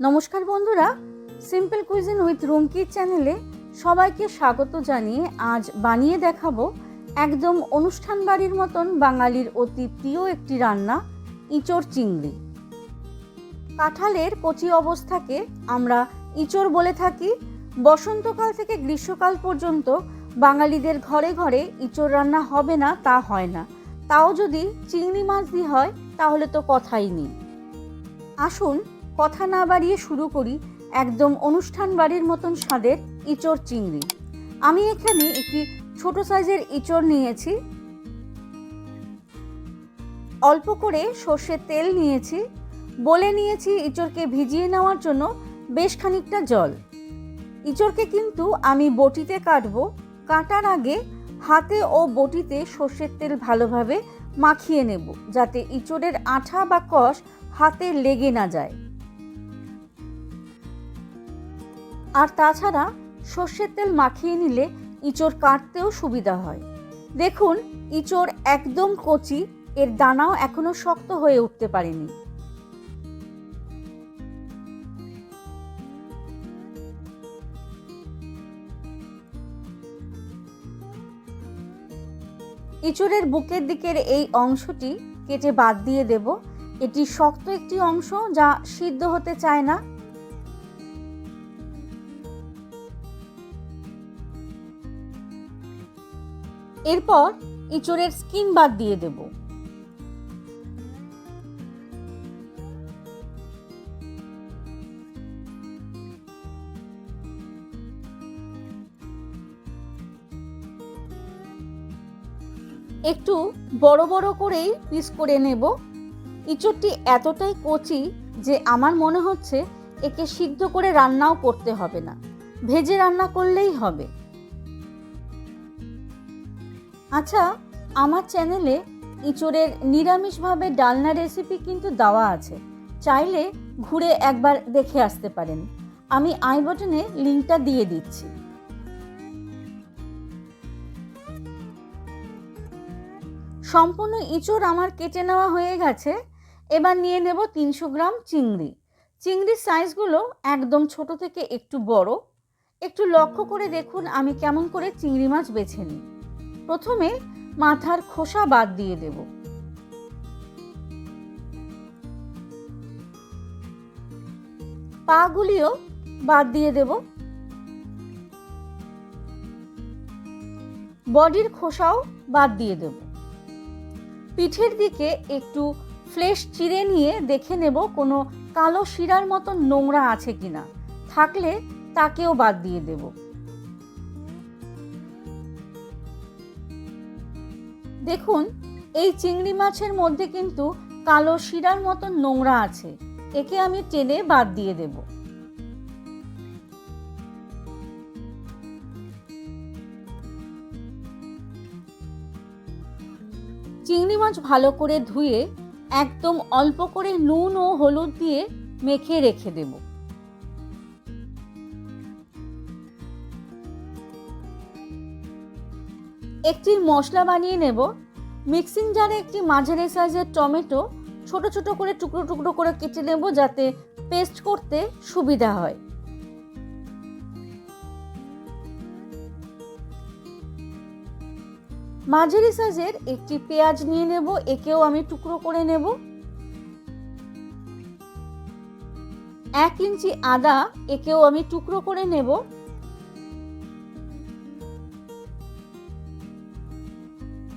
নমস্কার বন্ধুরা simple cuisine with রুমকির চ্যানেলে সবাইকে স্বাগত জানিয়ে আজ বানিয়ে দেখাবো একদম অনুষ্ঠান বাড়ির মতন বাঙালির অতি প্রিয় একটি রান্না, ইঁচড় চিংড়ি। কাঁঠালের কচি অবস্থাকে আমরা ইঁচড় বলে থাকি। বসন্তকাল থেকে গ্রীষ্মকাল পর্যন্ত বাঙালিদের ঘরে ঘরে ইঁচড় রান্না হবে না, তা হয় না। তাও যদি চিংড়ি মাছ দিয়ে হয়, তাহলে তো কথাই নেই। আসুন কথা না বাড়িয়ে শুরু করি একদম অনুষ্ঠান বাড়ির মতন স্বাদের ইঁচড় চিংড়ি। আমি এখানে একটি ছোট সাইজের ইঁচড় নিয়েছি। অল্প করে সর্ষের তেল নিয়েছি। বলে নিয়েছি ইঁচড়কে ভিজিয়ে নেওয়ার জন্য বেশ খানিকটা জল। ইঁচড়কে কিন্তু আমি বটিতে কাটবো। কাটার আগে হাতে ও বটিতে সর্ষের তেল ভালোভাবে মাখিয়ে নেব যাতে ইঁচড়ের আঠা বা কষ হাতে লেগে না যায়। আর তাছাড়া সর্ষের তেল মাখিয়ে নিলে ইঁচড় কাটতেও সুবিধা হয়। দেখুন, ইঁচড় একদম কচি, এর দানাও এখনও শক্ত হয়ে উঠতে পারেনি। ইঁচড়ের বুকের দিকের এই অংশটি কেটে বাদ দিয়ে দেব। এটি শক্ত একটি অংশ যা সিদ্ধ হতে চায় না। এরপর ইঁচড়ের স্কিন বাদ দিয়ে দেব। একটু বড় বড় করেই পিস করে নেব। ইঁচড়টি এতটাই কচি যে আমার মনে হচ্ছে একে সিদ্ধ করে রান্নাও করতে হবে না। ভেজে রান্না করলেই হবে। আচ্ছা আমার চ্যানেলে ইঁচড়ের নিরামিষভাবে ডালনা রেসিপি কিন্তু দেওয়া আছে। চাইলে ঘুরে একবার দেখে আসতে পারেন। আমি আই বটনে লিঙ্কটা দিয়ে দিচ্ছি। সম্পূর্ণ ইঁচড় আমার কেটে নেওয়া হয়ে গেছে। এবার নিয়ে নেব তিনশো গ্রাম চিংড়ি। চিংড়ির সাইজগুলো একদম ছোট থেকে একটু বড়। একটু লক্ষ্য করে দেখুন আমি কেমন করে চিংড়ি মাছ বেছে নিই। প্রথমে মাথার খোসা বাদ দিয়ে দেব। পাগুলিও বাদ দিয়ে দেব। বডির খোসাও বাদ দিয়ে দেব। পিঠের দিকে একটু ফ্লেশ চিড়ে নিয়ে দেখে নেব কোনো কালো শিরার মতো নোংরা আছে কিনা। থাকলে তাকেও বাদ দিয়ে দেব। দেখুন, এই চিংড়ি মাছের মধ্যে কিন্তু কালো শিরার মতো নোংরা আছে। একে আমি টেনে বাদ দিয়ে দেব। চিংড়ি মাছ ভালো করে ধুয়ে একদম অল্প করে নুন ও হলুদ দিয়ে মেখে রেখে দেব। একটি মশলা বানিয়ে নেব। মিক্সিং জারে একটি মাঝারি সাইজের টমেটো ছোট ছোট করে টুকরো টুকরো করে কেটে নেব যাতে পেস্ট করতে সুবিধা হয়। মাঝারি সাইজের একটি পেঁয়াজ নিয়ে নেব, একেও আমি টুকরো করে নেব। এক ইঞ্চি আদা, একেও আমি টুকরো করে নেব।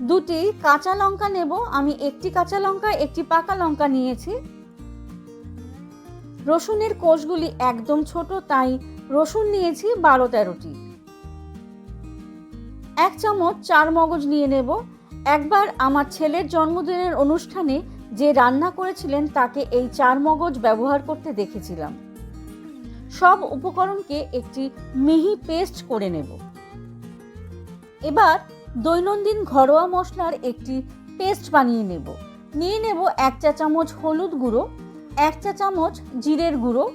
দুটি কাঁচা লঙ্কা নেব। আমি একটি কাঁচা লঙ্কা, একটি পাকা লঙ্কা নিয়েছি। রসুনের কোষগুলি একদম ছোট, তাই রসুন নিয়েছি বারো তেরোটি। এক চামচ চার মগজ নিয়ে নেব। একবার আমার ছেলের জন্মদিনের অনুষ্ঠানে যে রান্না করেছিলেন, তাকে এই চার মগজ ব্যবহার করতে দেখেছিলাম। সব উপকরণকে একটি মিহি পেস্ট করে নেব। এবার দৈনন্দিন ঘরোয়া মশলার একটি পেস্ট বানিয়ে নেব। নিয়ে নেব এক চা চামচ হলুদ গুঁড়ো, এক চা চামচ জিরের গুঁড়ো,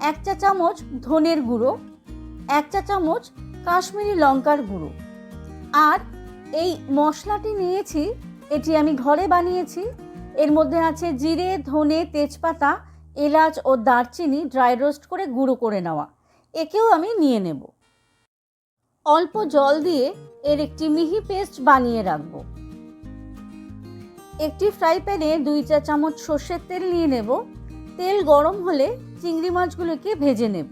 এক চা চামচ ধনের গুঁড়ো, এক চা চামচ কাশ্মীরি লঙ্কার গুঁড়ো। আর এই মশলাটি নিয়েছি, এটি আমি ঘরে বানিয়েছি। এর মধ্যে আছে জিরে, ধনে, তেজপাতা, এলাচ ও দারচিনি ড্রাই রোস্ট করে গুঁড়ো করে নেওয়া। একেও আমি নিয়ে নেব। অল্প জল দিয়ে এর একটি মিহি পেস্ট বানিয়ে রাখব। একটি ফ্রাই প্যানে দুই চা চামচ সর্ষের তেল নিয়ে নেব। তেল গরম হলে চিংড়ি মাছগুলোকে ভেজে নেব।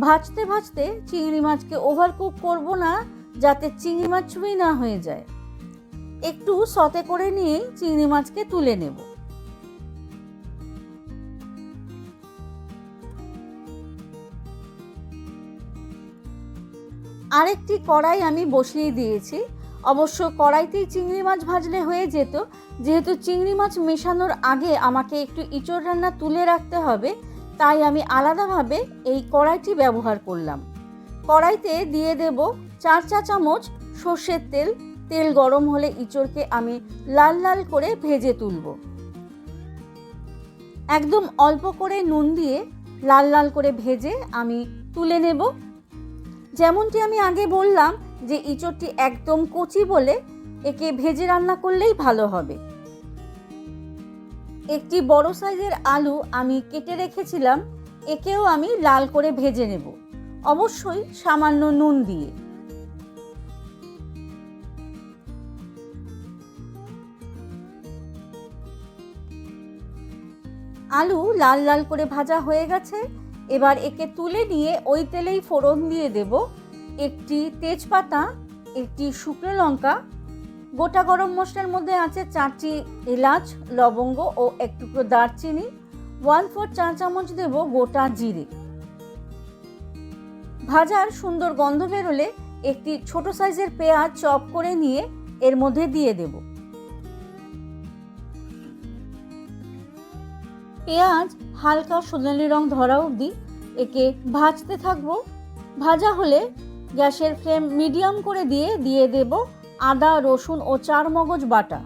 ভাজতে ভাজতে চিংড়ি মাছকে ওভারকুক করব না, যাতে চিংড়ি মাছ চুই না হয়ে যায়। একটু সতে করে নিয়েই চিংড়ি মাছকে তুলে নেব। আরেকটি কড়াই আমি বসিয়ে দিয়েছি। অবশ্য কড়াইতেই চিংড়ি মাছ ভাজলে হয়ে যেত। যেহেতু চিংড়ি মাছ মেশানোর আগে আমাকে একটু ইঁচড় রান্না তুলে রাখতে হবে, তাই আমি আলাদাভাবে এই কড়াইটি ব্যবহার করলাম। কড়াইতে দিয়ে দেব চার চা চামচ সর্ষের তেল। তেল গরম হলে ইঁচড়কে আমি লাল লাল করে ভেজে তুলব। একদম অল্প করে নুন দিয়ে লাল লাল করে ভেজে আমি তুলে নেব। যেমনটি আমি আগে বললাম যে ইঁচড়টি একদম কচি বলে একে ভেজে রান্না করলেই ভালো হবে। একটি বড় সাইজের আলু আমি কেটে রেখেছিলাম, একেও আমি লাল করে ভেজে নেব। অবশ্যই সামান্য নুন দিয়ে। আলু লাল লাল করে ভাজা হয়ে গেছে। এবার একে তুলে নিয়ে ওই তেলেই ফোড়ন দিয়ে দেব। একটি তেজপাতা, একটি শুকনো লঙ্কা, গোটা গরম মশলার মধ্যে আছে চারটি এলাচ, লবঙ্গ ও একটু দারচিনি। ওয়ান ফোর চা চামচ দেব গোটা জিরে। ভাজার সুন্দর গন্ধ বেরোলে একটি ছোট সাইজের পেঁয়াজ চপ করে নিয়ে এর মধ্যে দিয়ে দেব। পেঁয়াজ হালকা সোনালি রং ধরা অবধি একে ভাজতে থাকব। ভাজা হলে গ্যাসের ফ্লেম মিডিয়াম করে দিয়ে দিয়ে দেব আদা, রসুন ও চার মগজ বাটা।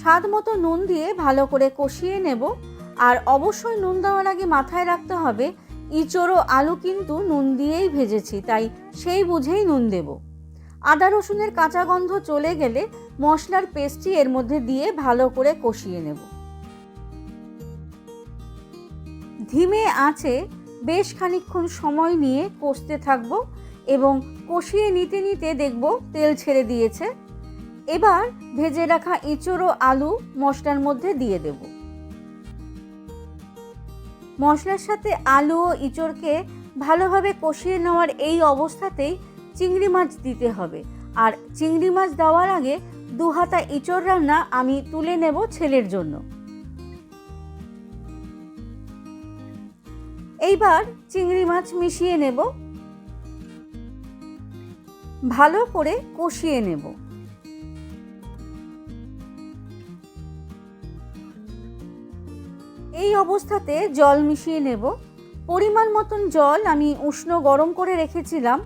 স্বাদ মতো নুন দিয়ে ভালো করে কষিয়ে নেব। আর অবশ্যই নুন দেওয়ার আগে মাথায় রাখতে হবে, ইচড়ো আলু কিন্তু নুন দিয়েই ভেজেছি, তাই সেই বুঝেই নুন দেব। আদা রসুনের কাঁচা গন্ধ চলে গেলে মশলার পেস্টটি এর মধ্যে দিয়ে ভালো করে কষিয়ে নেব। ধিমে আঁচে বেশ খানিক্ষণ সময় নিয়ে কষতে থাকব এবং কষিয়ে নিতে নিতে দেখব তেল ছেড়ে দিয়েছে। এবার ভেজে রাখা ইঁচড়ো আলু মশলার মধ্যে দিয়ে দেব। মশলার সাথে আলু ও ইঁচড়কে ভালোভাবে কষিয়ে নেওয়ার এই অবস্থাতেই চিংড়ি মাছ দিতে হবে। আর চিংড়ি মাছ দেওয়ার আগে দু হাতা ইঁচড় রান্না আমি তুলে নেব ছেলের জন্য। এইবার চিংড়ি মাছ মিশিয়ে নেব। ভালো করে কষিয়ে নেব। এই অবস্থাতে জল মিশিয়ে নেব। পরিমাণ মতন জল আমি উষ্ণ গরম করে রেখেছিলাম।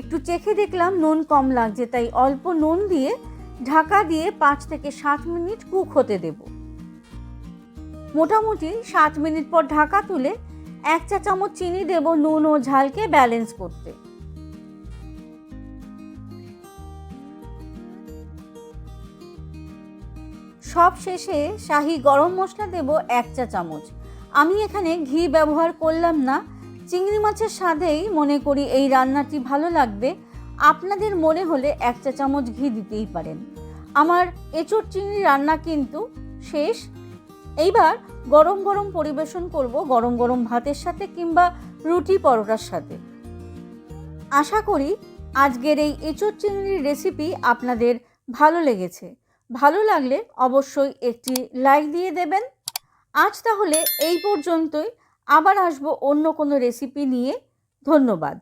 একটু চেখে দেখলাম নুন কম লাগছে, তাই অল্প নুন দিয়ে ঢাকা দিয়ে পাঁচ থেকে সাত মিনিট কুক হতে দেব। মোটামুটি সাত মিনিট পর ঢাকা তুলে এক চা চামচ চিনি দেব নুন ও ঝালকে ব্যালেন্স করতে। সব শেষে শাহি গরম মশলা দেব এক চা চামচ। আমি এখানে ঘি ব্যবহার করলাম না চিংড়ি মাছের স্বাদেই মনে করি এই রান্নাটি ভালো লাগবে। আপনাদের মনে হলে এক চা চামচ ঘি দিতেই পারেন। আমার এঁচোড় চিংড়ি রান্না কিন্তু শেষ। এইবার গরম গরম পরিবেশন করব গরম গরম ভাতের সাথে কিংবা রুটি পরোটার সাথে। আশা করি আজকের এই এঁচোড় চিংড়ির রেসিপি আপনাদের ভালো লেগেছে। ভালো লাগলে অবশ্যই একটি লাইক দিয়ে দেবেন। আজ তাহলে এই পর্যন্তই। আবার আসব অন্য কোনো রেসিপি নিয়ে। ধন্যবাদ।